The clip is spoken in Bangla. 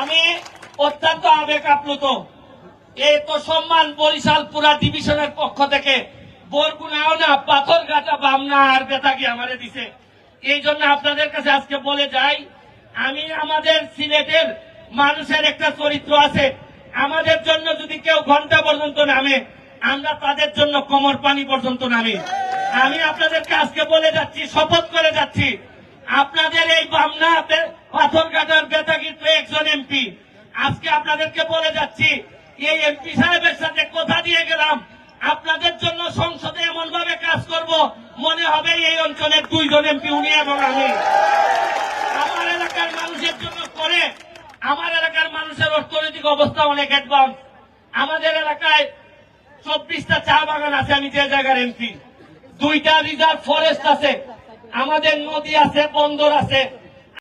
আমি অত্যন্ত আবেগ আপ্লুত। এই তো সম্মান বরিশাল পুরা ডিভিশনের পক্ষ থেকে। বরগুনাও না পাথর কাটা বামনা আর বেতাগি আমারে দিছে। এই জন্য আপনাদের কাছে আজকে বলে যাই, আমি আমাদের সিলেটের মানুষের একটা চরিত্র আছে। আমাদের জন্য যদি কেউ ঘণ্টা পর্যন্ত নামে, আমরা তাদের জন্য কোমর পানি পর্যন্ত নামি। আমি আপনাদেরকে আজকে বলে যাচ্ছি, শপথ করে যাচ্ছি। বামনা পাথর কাটার বেতাগির তো একজন এমপি। আজকে আপনাদেরকে বলে যাচ্ছি, এই এমপি সাহেবের সাথে কথা দিয়ে গেলাম। আপনাদের জন্য সংসদে এমন ভাবে কাজ করব, মনে হবে এই অঞ্চলের দুইজন এমপি, উনি এবং আমি। আমার এলাকার মানুষের জন্য করে, আমার এলাকার মানুষের অর্থনৈতিক অবস্থা অনেক অ্যাডভান্স আমাদের এলাকায় চব্বিশটা চা বাগান আছে, আমি যে জায়গার এমপি। দুইটা রিজার্ভ ফরেস্ট আছে, আমাদের নদী আছে, বন্দর আছে।